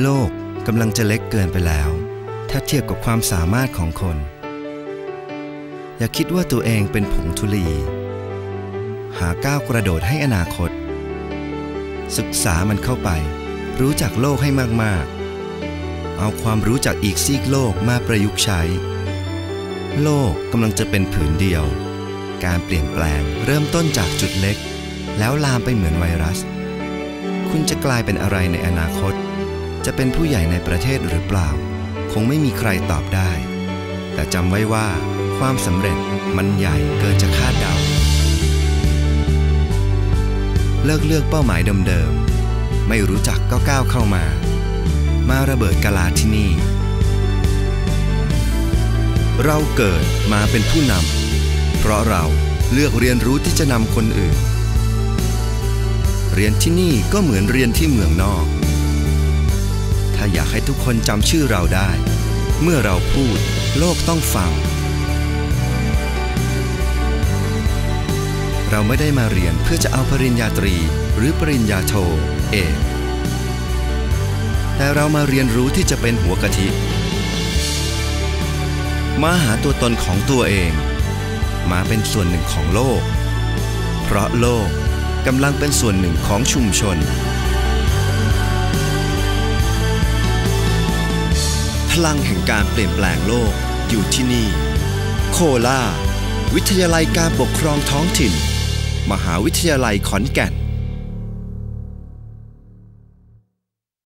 โลกกำลังจะเล็กเกินไปแล้ว ถ้าเทียบกับความสามารถของคน อย่าคิดว่าตัวเองเป็นผงธุลี หาก้าวกระโดดให้อนาคต ศึกษามันเข้าไป รู้จักโลกให้มาก ๆ เอาความรู้จากอีกซีกโลกมาประยุกต์ใช้ โลกกำลังจะเป็นผืนเดียว การเปลี่ยนแปลงเริ่มต้นจากจุดเล็ก แล้วลามไปเหมือนไวรัส คุณจะกลายเป็นอะไรในอนาคต จะเป็นผู้ใหญ่ในประเทศหรือเปล่า คงไม่มีใครตอบได้ แต่จำไว้ว่า ความสำเร็จมันใหญ่เกินจะคาดเดา เลิกเลือกเป้าหมายเดิมๆ ไม่รู้จักก็ก้าวเข้ามา มาระเบิดกาลาที่นี่ เราเกิดมาเป็นผู้นำเพราะเราเลือกเรียนรู้ที่จะนำคนอื่น เรียนที่นี่ก็เหมือนเรียนที่เมืองนอก ถ้าอยากให้ทุกคนจำชื่อเราได้ เมื่อเราพูด โลกต้องฟัง เราไม่ได้มาเรียนเพื่อจะเอาปริญญาตรี หรือปริญญาโท เอกแต่เรามาเรียนรู้ที่จะเป็นหัวกะทิมาหาตัวตนของตัวเอง มาเป็นส่วนหนึ่งของโลก เพราะโลกกำลังเป็นส่วนหนึ่งของชุมชน พลังแห่งการเปลี่ยนแปลงโลกอยู่ที่นี่ โคลาวิทยาลัยการปกครองท้องถิ่น มหาวิทยาลัยขอนแก่น